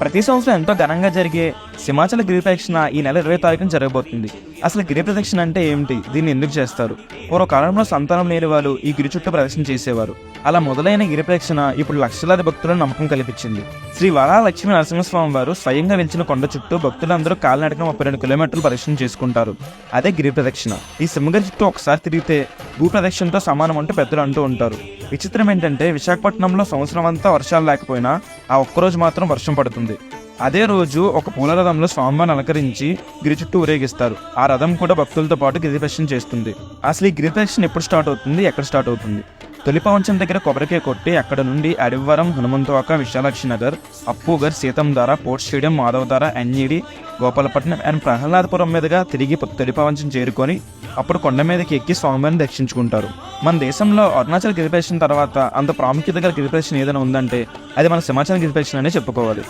ప్రతి సంవత్సరం ఎంతో ఘనంగా జరిగే సింహాచల గిరి ప్రదక్షిణ ఈ నెల ఇరవై తారీఖున జరగబోతుంది. అసలు గిరి ప్రదక్షిణ అంటే ఏమిటి? దీన్ని ఎందుకు చేస్తారు? పూర్వకాలంలో సంతానం లేని వాళ్ళు ఈ గిరి చుట్టూ ప్రదక్షిణ చేసేవారు. అలా మొదలైన గిరి ప్రదక్షిణ ఇప్పుడు లక్షలాది భక్తులను నమ్మకం కల్పించింది. శ్రీ వరా లక్ష్మీ నరసింహస్వామి వారు స్వయంగా వెలిచిన కొండ చుట్టూ భక్తులందరూ కాలినడకన ముప్పై రెండు కిలోమీటర్లు ప్రదక్షిణ చేసుకుంటారు. అదే గిరి ప్రదక్షిణ ఈ సింహగిరి చుట్టూ ఒకసారి తిరిగితే భూ ప్రదక్షిణతో సమానం అంటూ పెద్దలు అంటూ ఉంటారు. విచిత్రం ఏంటంటే విశాఖపట్నంలో సంవత్సరం అంతా వర్షాలు లేకపోయినా ఆ ఒక్కరోజు మాత్రం వర్షం పడుతుంది. అదే రోజు ఒక పూల రథంలో స్వామివారిని అలంకరించి గిరి చుట్టూ ఊరేగిస్తారు. ఆ రథం కూడా భక్తులతో పాటు గిరిదర్శనం చేస్తుంది. అసలు ఈ గిరిదర్శనం ఎప్పుడు స్టార్ట్ అవుతుంది? ఎక్కడ స్టార్ట్ అవుతుంది? తొలిపవంచం దగ్గర కొబ్బరికాయ కొట్టి అక్కడ నుండి Adivaram Hanumanthavaka Visalakshi Nagar Appughar Seethammadhara port stadium Madhavadhara NAD Gopalapatnam and Prahladapuram మీదుగా తిరిగి తొలిపవంచం చేరుకొని అప్పుడు కొండ మీదకి ఎక్కి స్వామివారిని దర్శించుకుంటారు. మన దేశంలో అరుణాచల్ గిరిప్రదక్షిణ తర్వాత అంత ప్రాముఖ్యత గల గిరిప్రదక్షిణ ఏదైనా ఉందంటే అది మన సింహాచలం గిరిప్రదక్షిణ అనే చెప్పుకోవాలి.